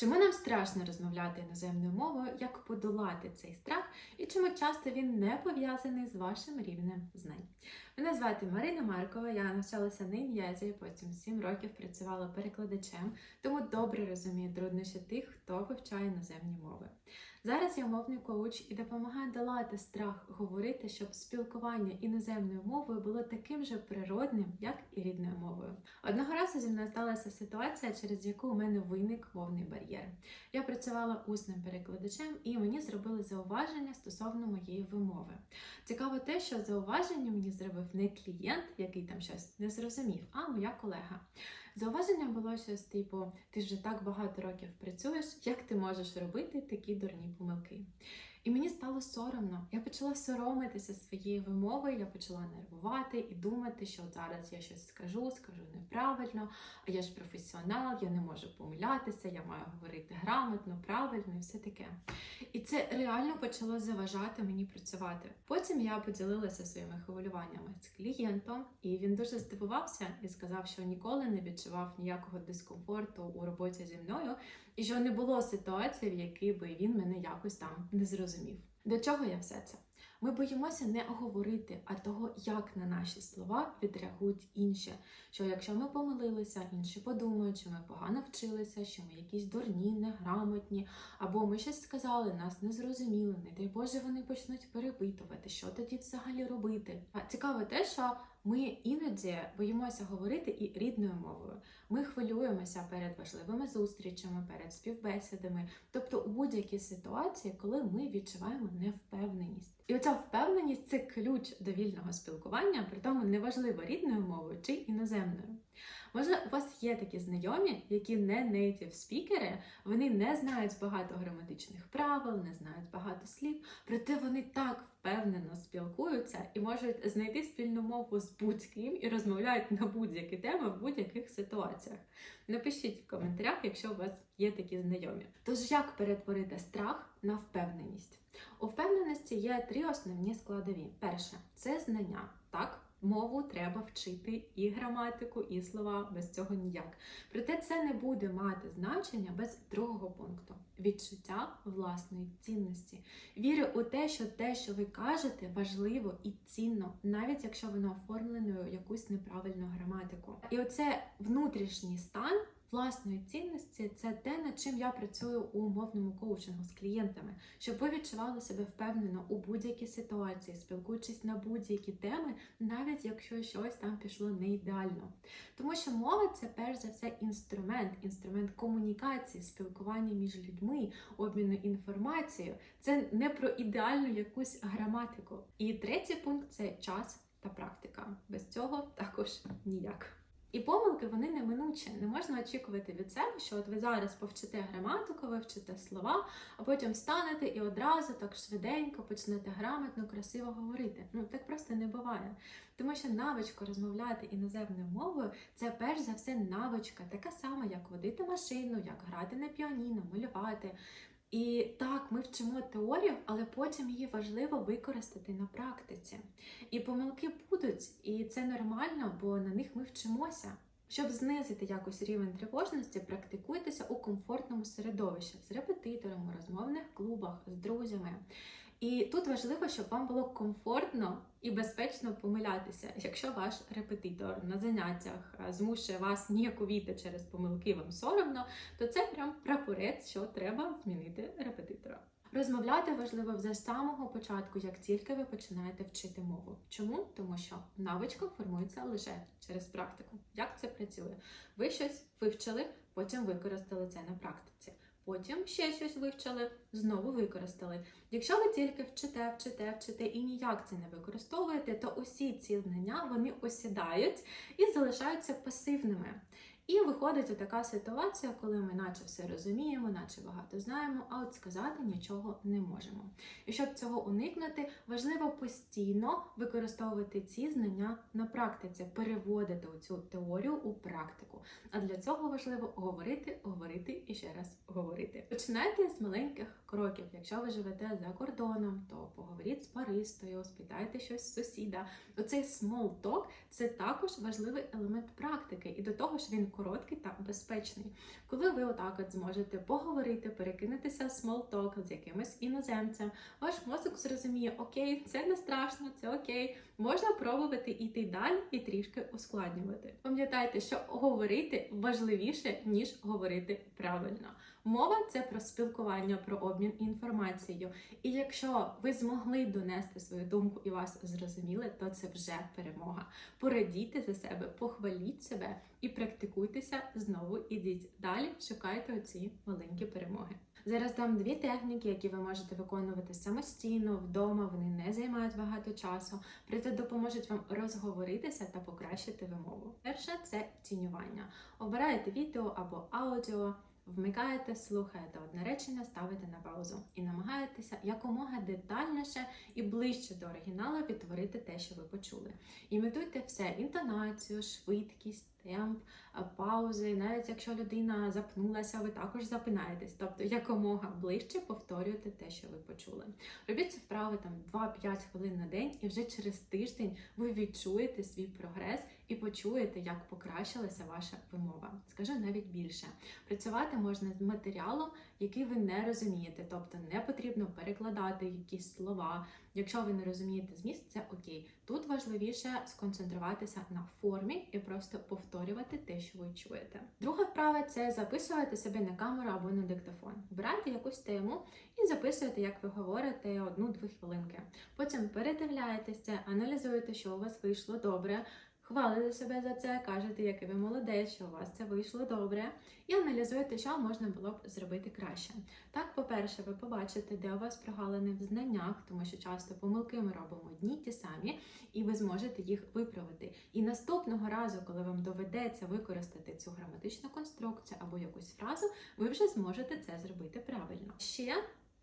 Чому нам страшно розмовляти іноземною мовою, як подолати цей страх, і чому часто він не пов'язаний з вашим рівнем знань? Мене звати Марина Маркова, я навчалася на ін'язі, потім 7 років працювала перекладачем, тому добре розумію труднощі тих, хто вивчає іноземні мови. Зараз я мовний коуч і допомагаю долати страх говорити, щоб спілкування іноземною мовою було таким же природним, як і рідною мовою. Одного разу зі мною сталася ситуація, через яку у мене виник мовний бар'єр. Я працювала усним перекладачем, і мені зробили зауваження стосовно моєї вимови. Цікаво те, що зауваження мені зробив не клієнт, який там щось не зрозумів, а моя колега. Зауваження було щось типу: ти вже так багато років працюєш, як ти можеш робити такі дурні помилки? І мені стало соромно. Я почала соромитися своєї вимови, я почала нервувати і думати, що от зараз я щось скажу, скажу неправильно, а я ж професіонал, я не можу помилятися, я маю говорити грамотно, правильно і все таке. І це реально почало заважати мені працювати. Потім я поділилася своїми хвилюваннями з клієнтом, і він дуже здивувався і сказав, що ніколи не відчував ніякого дискомфорту у роботі зі мною, і що не було ситуації, в якій би він мене якось там не зрозумів. До чого я все це? Ми боїмося не говорити, а того, як на наші слова відреагують інші. Що якщо ми помилилися, інші подумають, що ми погано вчилися, що ми якісь дурні, неграмотні, або ми щось сказали, нас не зрозуміли, не дай Боже, вони почнуть перепитувати, що тоді взагалі робити. А цікаво те, що ми іноді боїмося говорити і рідною мовою. Ми хвилюємося перед важливими зустрічами, перед співбесідами, тобто у будь-якій ситуації, коли ми відчуваємо невпевненість. І оця впевненість це ключ до вільного спілкування, при тому неважливо рідною мовою чи іноземною. Може, у вас є такі знайомі, які не native спікери, вони не знають багато граматичних правил, не знають багато слів, проте вони так впевнено спілкуються і можуть знайти спільну мову з будь-ким і розмовляють на будь-які теми в будь-яких ситуаціях. Напишіть в коментарях, якщо у вас є такі знайомі. Тож як перетворити страх на впевненість? У впевненості є три основні складові. Перше це знання. Так, мову треба вчити і граматику, і слова без цього ніяк. Проте це не буде мати значення без другого пункту відчуття власної цінності. Віри у те, що те, що ви кажете, важливо і цінно, навіть якщо воно оформлено якусь неправильну граматику. І оце внутрішній стан. Власної цінності це те, над чим я працюю у мовному коучингу з клієнтами, щоб ви відчували себе впевнено у будь-якій ситуації, спілкуючись на будь-які теми, навіть якщо щось там пішло не ідеально. Тому що мова це перш за все інструмент, інструмент комунікації, спілкування між людьми, обміну інформацією. Це не про ідеальну якусь граматику. І третій пункт це час та практика. Без цього також ніяк. І помилки вони неминучі. Не можна очікувати від себе, що от ви зараз повчите граматику, вивчите слова, а потім встанете і одразу так швиденько почнете грамотно, красиво говорити. Ну так просто не буває. Тому що навичка розмовляти іноземною мовою це перш за все навичка, така сама, як водити машину, як грати на піаніно, малювати. І так, ми вчимо теорію, але потім її важливо використати на практиці. І помилки будуть, і це нормально, бо на них ми вчимося. Щоб знизити якось рівень тривожності, практикуйтеся у комфортному середовищі з репетитором, розмовних клубах, з друзями. І тут важливо, щоб вам було комфортно і безпечно помилятися. Якщо ваш репетитор на заняттях змушує вас ніяковіти через помилки, вам соромно, то це прям прапорець, що треба змінити репетитора. Розмовляти важливо вже з самого початку, як тільки ви починаєте вчити мову. Чому? Тому що навичка формується лише через практику. Як це працює? Ви щось вивчили, потім використали це на практиці. Потім ще щось вивчили, знову використали. Якщо ви тільки вчите, вчите, вчите і ніяк це не використовуєте, то усі ці знання вони осідають і залишаються пасивними. І виходить така ситуація, коли ми наче все розуміємо, наче багато знаємо, а от сказати нічого не можемо. І щоб цього уникнути, важливо постійно використовувати ці знання на практиці, переводити цю теорію у практику. А для цього важливо говорити, говорити і ще раз говорити. Починайте з маленьких кроків. Якщо ви живете за кордоном, то поговоріть з баристою, спитайте щось з сусіда. Оцей small talk – це також важливий елемент практики, і до того ж він короткий та безпечний. Коли ви отак от зможете поговорити, перекинутися смолток з якимось іноземцем, ваш мозок зрозуміє, окей, це не страшно, це окей. Можна пробувати йти далі і трішки ускладнювати. Пам'ятайте, що говорити важливіше, ніж говорити правильно. Мова це про спілкування, про обмін інформацією. І якщо ви змогли донести свою думку і вас зрозуміли, то це вже перемога. Порадійте за себе, похваліть себе і практикуйтеся знову. Ідіть далі, шукайте оці маленькі перемоги. Зараз дам дві техніки, які ви можете виконувати самостійно вдома. Вони не займають багато часу, проте допоможуть вам розговоритися та покращити вимову. Перше це тінювання. Обираєте відео або аудіо. Вмикаєте, слухаєте одне речення, ставите на паузу і намагаєтеся якомога детальніше і ближче до оригіналу відтворити те, що ви почули. Імітуйте все: інтонацію, швидкість, темп, паузи. Навіть якщо людина запнулася, ви також запинаєтесь. Тобто якомога ближче повторюйте те, що ви почули. Робіть ці вправи там 2-5 хвилин на день, і вже через тиждень ви відчуєте свій прогрес і почуєте, як покращилася ваша вимова. Скажу навіть більше. Працювати можна з матеріалом, який ви не розумієте, тобто не потрібно перекладати якісь слова. Якщо ви не розумієте зміст, це окей. Тут важливіше сконцентруватися на формі і просто повторювати те, що ви чуєте. Друга вправа це записувати себе на камеру або на диктофон. Берете якусь тему і записуєте, як ви говорите, одну-дві хвилинки. Потім передивляєтеся, аналізуєте, що у вас вийшло добре. Хвалите себе за це, кажете, який ви молодець, що у вас це вийшло добре, і аналізуєте, що можна було б зробити краще. Так, по-перше, ви побачите, де у вас прогалини в знаннях, тому що часто помилки ми робимо одні ті самі, і ви зможете їх виправити. І наступного разу, коли вам доведеться використати цю граматичну конструкцію або якусь фразу, ви вже зможете це зробити правильно. Ще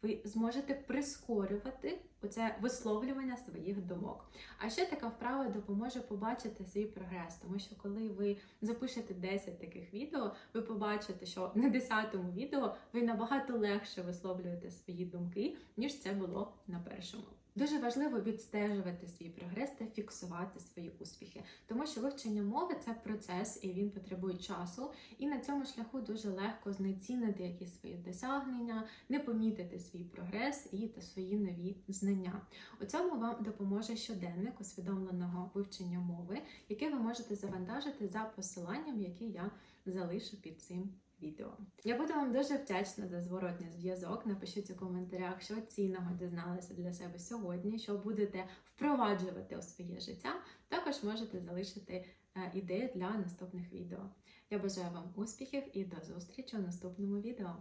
ви зможете прискорювати оце висловлювання своїх думок. А ще така вправа допоможе побачити свій прогрес, тому що коли ви запишете 10 таких відео, ви побачите, що на 10-му відео ви набагато легше висловлюєте свої думки, ніж це було на першому. Дуже важливо відстежувати свій прогрес та фіксувати свої успіхи, тому що вивчення мови це процес і він потребує часу. І на цьому шляху дуже легко знецінити якісь свої досягнення, не помітити свій прогрес і та свої нові знання. У цьому вам допоможе щоденник усвідомленого вивчення мови, який ви можете завантажити за посиланням, яке я залишу під цим відео. Я буду вам дуже вдячна за зворотній зв'язок. Напишіть у коментарях, що цінного дізналися для себе сьогодні, що будете впроваджувати у своє життя. Також можете залишити е, ідеї для наступних відео. Я бажаю вам успіхів і до зустрічі у наступному відео.